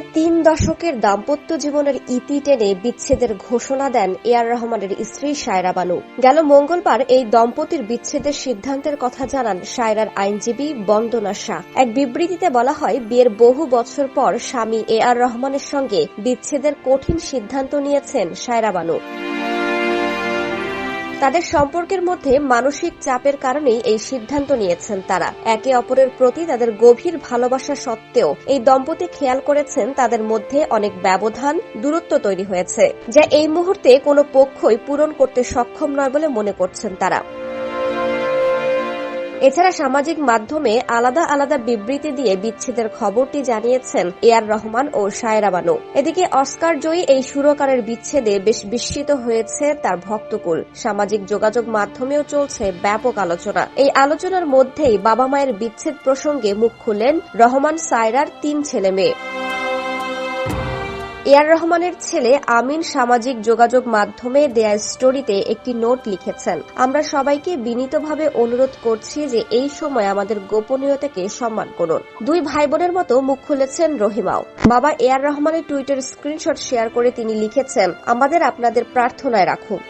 প্রায় তিন দশকের দাম্পত্য জীবনের ইতি টেনে বিচ্ছেদের ঘোষণা দেন এয়ার রহমানের স্ত্রী সায়রা বানু। গেল মঙ্গলবার এই দম্পতির বিচ্ছেদের সিদ্ধান্তের কথা জানান সায়রার আইনজীবী বন্দনা শাহ। এক বিবৃতিতে বলা হয়, বিয়ের বহু বছর পর স্বামী এ আর রহমানের সঙ্গে বিচ্ছেদের কঠিন সিদ্ধান্ত নিয়েছেন সায়রা বানু। তাদের সম্পর্কের মধ্যে মানসিক চাপের কারণেই এই সিদ্ধান্ত নিয়েছেন তারা। একে অপরের প্রতি তাদের গভীর ভালোবাসা সত্ত্বেও এই দম্পতি খেয়াল করেছেন তাদের মধ্যে অনেক ব্যবধান, দূরত্ব তৈরি হয়েছে, যা এই মুহূর্তে কোনো পক্ষই পূরণ করতে সক্ষম নয় বলে মনে করছেন তারা। এছাড়া সামাজিক মাধ্যমে আলাদা আলাদা বিবৃতি দিয়ে বিচ্ছেদের খবরটি জানিয়েছেন এয়ার রহমান ও সায়রা বানু। এদিকে অস্কার জয়ী এই সুরকারের বিচ্ছেদে বেশ বিস্মিত হয়েছে তার ভক্তকুল। সামাজিক যোগাযোগ মাধ্যমেও চলছে ব্যাপক আলোচনা। এই আলোচনার মধ্যেই বাবা মায়ের বিচ্ছেদ প্রসঙ্গে মুখ খুললেন রহমান সায়রার তিন ছেলে মেয়ে। এয়ার রহমানের ছেলে আমিন সামাজিক যোগাযোগ মাধ্যমে দেয়া স্টোরিতে একটি নোট লিখেছেন। আমরা সবাইকে বিনীতভাবে অনুরোধ করছি যে এই সময় আমাদের গোপনীয়তাকে সম্মান করুন। দুই ভাই বোনের মতো মুখ খুলেছেন রহিমাও। বাবা এয়ার রহমানের টুইটার স্ক্রিনশট শেয়ার করে তিনি লিখেছেন, আমাদের আপনাদের প্রার্থনায় রাখুন।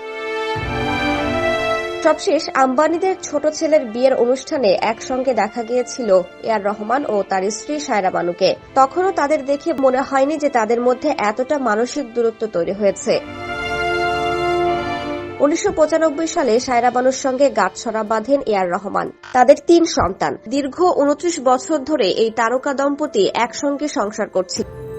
সবশেষ আম্বানিদের ছোট ছেলের বিয়ের অনুষ্ঠানে একসঙ্গে দেখা গিয়েছিল এয়ার রহমান ও তার স্ত্রী সায়রা বানুকে। তখনও তাদের দেখে মনে হয়নি যে তাদের মধ্যে এতটা মানসিক দূরত্ব তৈরি হয়েছে। উনিশশো পঁচানব্বই সালে সায়রা বানুর সঙ্গে গাঁটছড়া বাঁধেন এয়ার রহমান। তাদের তিন সন্তান। দীর্ঘ উনত্রিশ বছর ধরে এই তারকা দম্পতি একসঙ্গে সংসার করছিল।